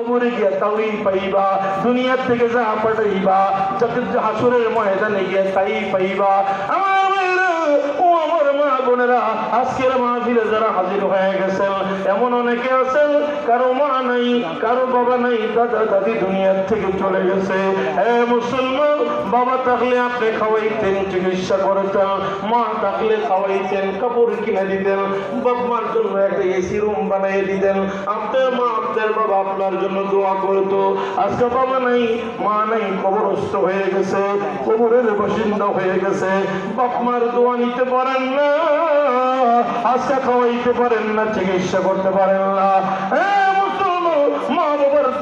কবরে গিয়া পাইবা, দুনিয়া থেকে যা পাঠাইবা যাতে হাসুরের ময়দানে গিয়া তাই পাইবা। আমার ও আমার মা বোনেরা, আজকের মাহফিলে যারা হাজির হয়ে গেছেন, এমন অনেকে আছেন, কারও মা নাই, কারও বাবা নাই, দাদা দাদি দুনিয়ার থেকে চলে গেছে। এ মুসলমান বাবা থাকলে আপনি খাওয়াইতেন, চিকিৎসা করতেন মা থাকলে খাওয়াইতেন, কাপড় কিনে দিতেন বাপ মার জন্য একটা এসি রুম বানিয়ে দিতেন। আপনার মা, আপনার বাবা আপনার জন্য দোয়া করতো। আজকে বাবা নাই, মা নাই, কবরস্থ হয়ে গেছে, কবরের বাসিন্দা হয়ে গেছে। বাপ মার দোয়া নিতে পারেন না, আজকে খাওয়াইতে পারেন না, চিকিৎসা করতে পারেন না। হ্যাঁ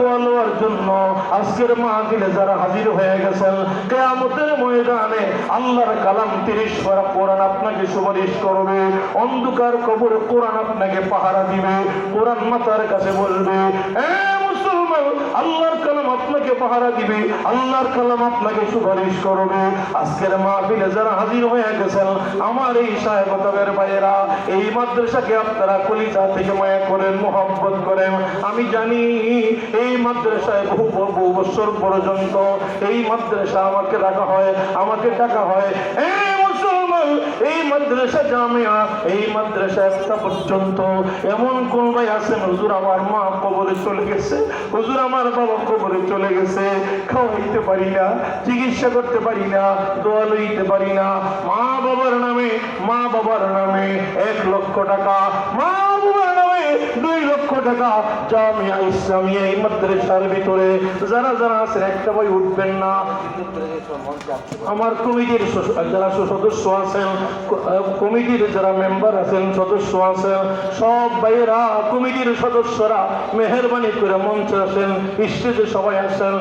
বাবার জন্য আজকের মাহফিলে যারা হাজির হয়ে গেছেন, কেয়ামতের ময়দানে আল্লাহর কালাম তিরিশ পারা কোরআন আপনাকে সুপারিশ করবে, অন্ধকার কবরে কোরআন আপনাকে পাহারা দিবে, কোরআন মাতার কাছে বলবে, "এ মুসলমান, আল্লাহর কালাম আপনাকে পাহারা দিবে, আল্লাহর কালাম আপনাকে সুপারিশ করবে। আজকের মাহফিলে যারা হাজির হয়ে গেছেন, আমার এই সাহেবতাবের ভাইয়েরা, এই মাদ্রাসাকে আপনারা কলিজা থেকে মায়া করেন মোহাম্মত করেন আমি জানি এই মাদ্রাসায় বহু বহু বছর পর্যন্ত এই মাদ্রাসা আমাকে রাখা হয়, আমাকে ডাকা হয়। এই এই মাদ্রাসা জামিয়া, এই মাদ্রাসা একটা পর্যন্ত। এমন কোন ভাই আছেন হুজুর আমার মা কবরে চলে গেছে, হুজুর আমার বাবা কবরে চলে গেছে। খাওয়াইতে পারি না, চিকিৎসা করতে পারি না, দোয়া লইতে পারি না। মা বাবার নামে, মা বাবার নামে এক লক্ষ টাকা, মা বাবার দুই লক্ষ টাকা জামিয়া ইসলামিয়া এই মাদ্রাসার ভিতরে। যারা যারা আছেন, একটা বই উঠবেন না। আমার কমিটির যারা সদস্য আছেন কমিটির যারা মেম্বার আছেন, সদস্য আছেন, সব বাইরা কমিটির সদস্যরা মেহরবানি করে মঞ্চে আসেন, স্টেজে সবাই আসেন।